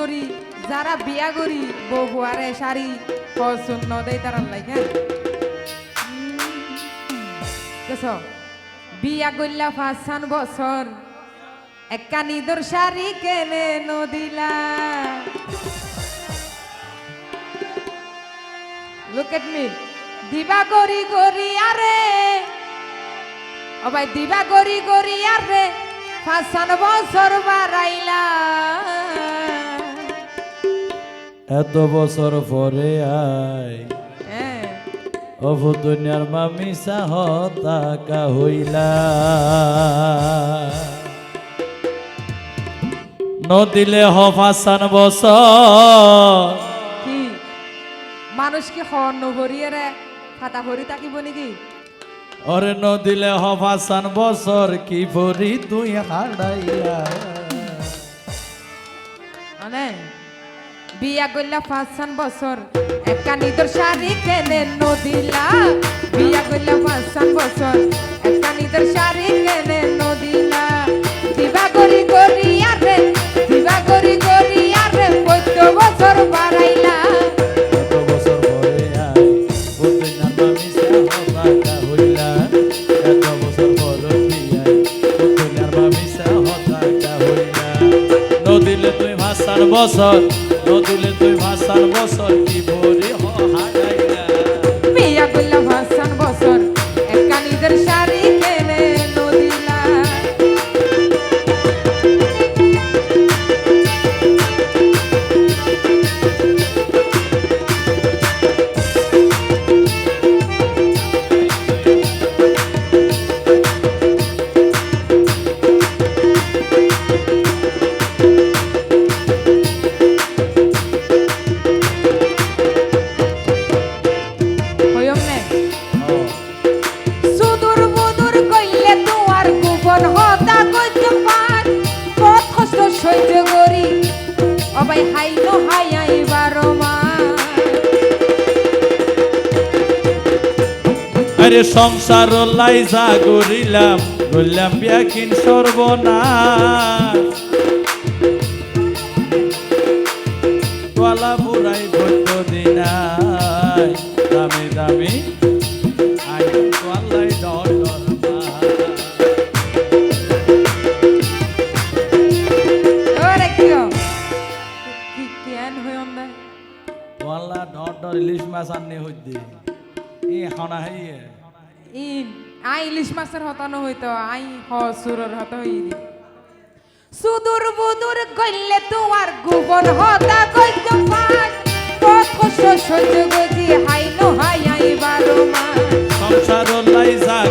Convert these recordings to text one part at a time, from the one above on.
করি, যারা বিয়া করি বউ বুয়ারে শাড়ি, পছন্দ দেয় তারা লাগে কেছ বিয়া করলা পাঁচ বছর, একা নিদর শাড়ি কেনে নদিলা। লুক এট মি দিবা গরি গরি আরে। ও ভাই, দিবা গরি গরি আরে। ফাসান বছর বাড়াইলা এত বছর পরে আয়। অভু দুনিয়ার মামি সাহ তাকা হইলা নদিলে হফাসান বছর। কি? মানুষ কি হর্ণ ভরিয়ে রে? ফাতা ভরি থাকিব নাকি? ওরে নদিলে হফাসান বছর কি ভরি তুই হারাইয়া মানে বিয়া করলা ফাসান বছর। একা নিদর শাড়ি কেনে নদিলা বিয়া করলা ফাসান বছর। একা নিদর শাড়ি কেনে নদিলা দিবা গরি গরি আরে, দিবা গরি গরি আরে চোদ্দ বছর বাড়াইলা। নদিলে তুই ভাষার বছর নদিলে তুই ভাষার বছর কি আরে সংসার লাইজা করিলাম বললাম ব্যাকিন সর্বনাশ। তোলা বুড়াই বৈদ্য দিনাই। তোলা ডর ডর ইলিশ মাছ আননি হইতে। এ হনা হাইয়ে। ইন আই ইলিশ মাছের হতানো হইতো আই হসুরর হত হই সুদূর বুদূর কইলে তোমার গোপন হতা কইতে পথ কষ্ট সহ্য করি হাইলো হাই আইবার মা সংসার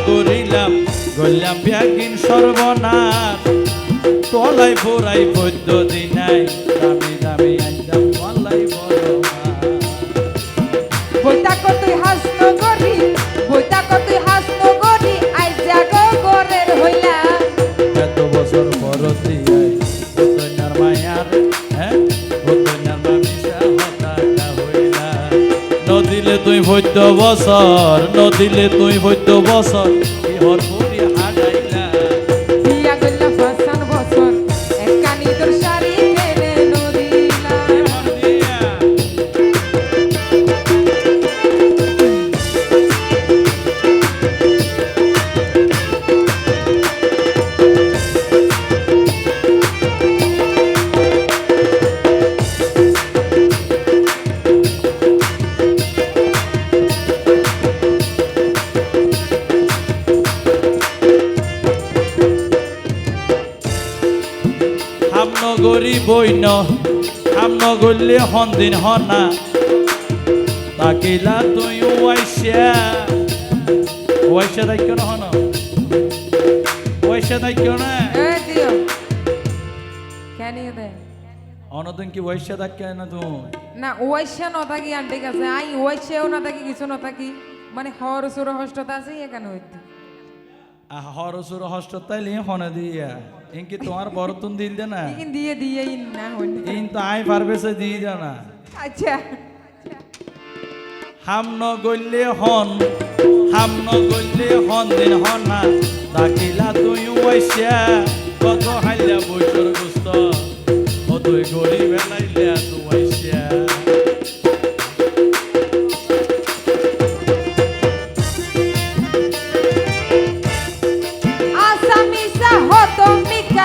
করিলাম গল্লাম ব্যাকিন সর্বনাশ। তলাই ফুরাই বৈদ্য দিনাই নদিলে তুই বৈদ্য বছর নদিলে তুই বৈদ্য বছর ইহর পুরি নিদর শাড়ি হামনগরী বইন হামনগরলে হন্দিন হনা। তাকিলা তুই ওয়াইশা ওয়াইশা দায়িত্ব না হন ওয়াইশা দায়িত্ব না অনদিন কি ওয়াইশা দায়িত্ব না তুই না ওয়াইশা ন থাকি আন্টি কাছে। আই ওয়াইশাও না থাকি কিছু ন থাকি মানে হর সুর হষ্টতা আছে এখানে হইতে হরসুর হস্ত তাইলে হনে দিয়া। ইনকি তোমার বরতন দিল দে না। ইন দিয়ে দিয়ে ইন না হন। ইন তো আই পারবে সে দিয়ে দে না। আচ্ছা। হাম ন গইলে হন হাম ন গইলে হন দিন হনা দাকিলা তুই ওইসা কত ও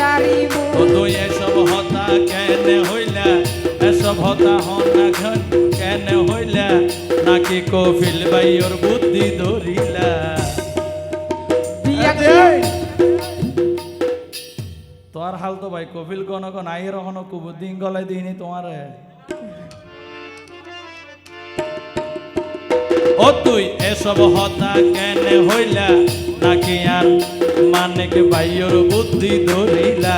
দারিব ও তুই এসব হতা কেন হইলা? এসব হতা হন এখন কেন হইলা? নাকি কফিল বাই ওর বুদ্ধি ধরিলা? তোর হাল তো ভাই কফিল কোন কোন রহন কুবুদ্দিন গলায় দিইনি তোমার। ও তুই এসব হতা কেন হইলা? নাকি আর মানে বাইর বুদ্ধি ধরিলা।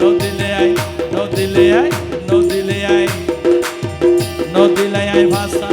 নদিলে আই নদিলে আই নদিলে আই নদিলে আই ভাষা